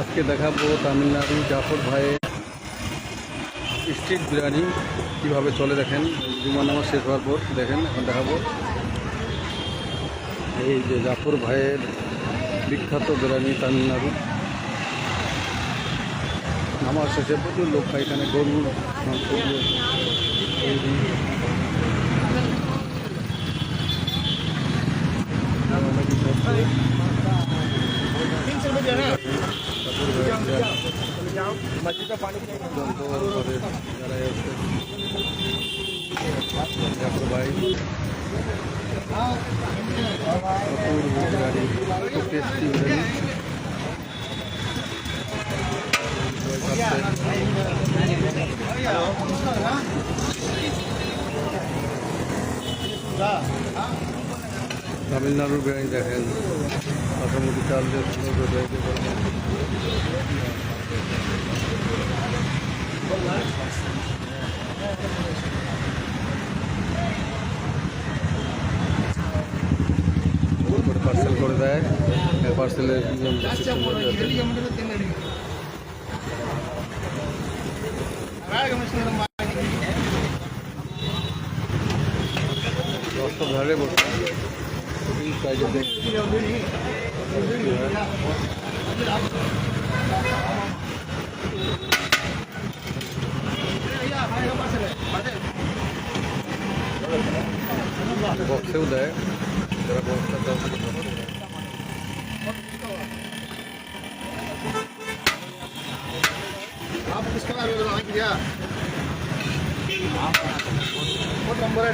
আজকে দেখাবো তামিলনাড়ু জাফর ভাইয়ের স্ট্রিট বিরিয়ানি। কীভাবে চলে দেখেন, জুমার নামাজ শেষ হওয়ার পর দেখেন, এখন দেখাবো। এই যে জাফর ভাইয়ের বিখ্যাত বিরিয়ানি তামিলনাড়ু। নামাজ শেষে প্রচুর লোক খায় এখানে, গরুর মাংস দিয়ে তৈরি। আর অনেক কিছু আছে। জাফর ভাইয়ের যন্ত্র করে যারা আছে জাফর ভাই অপূর্ব বিরিয়ানি খুব টেস্টি বিরিয়ানি সবাই খাচ্ছে। তামিলনাড়ুর বিরিয়ানি দেখেন মোটামুটি চাল দিয়ে পার্সেল করে দেয় পার্সেলের। দশটা ধারে বসে বক্সেও দেয় যারা বক্সটা দেয় তাদের বক্সে দেয়। आप किसका आवेदन किया फोन नंबर है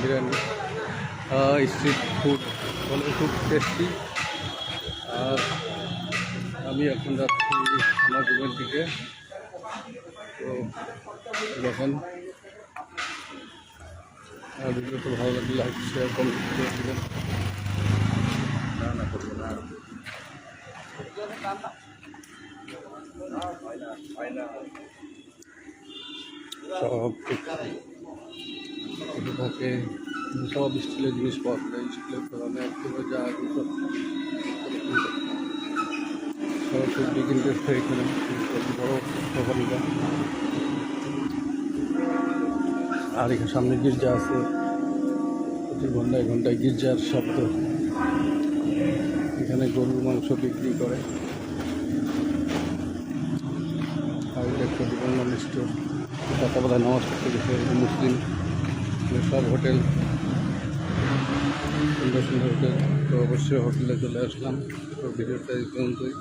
biryani. Street food বলে খুব টেস্টি আর আমি এখন যাচ্ছি আমার রুমের দিকে। তো দেখেন। আর ভিডিও তো ভালো লাগলে লাইক শেয়ার কমেন্ট করে দেবেন। না না করব না সব ঠিক। থাকে। সব স্টিলের জিনিস পাওয়া যায় স্টিলের দোকানে একদম যা সবজি কিনতে এখানে বড় দোকানটা আর এখানে সামনে গির্জা আছে। প্রতি ঘন্টায় ঘন্টায় গির্জার শব্দ। এখানে গরুর মাংস বিক্রি করে। আর এটা একটা দোকান স্টোর। টাকা বোধহয় নামাজ পড়তে গেছে মুসলিম। সব হোটেল সুন্দর সুন্দর হোটেল। তো অবশ্যই হোটেলে চলে আসলাম। তো ভিডিওটা এই পর্যন্তই।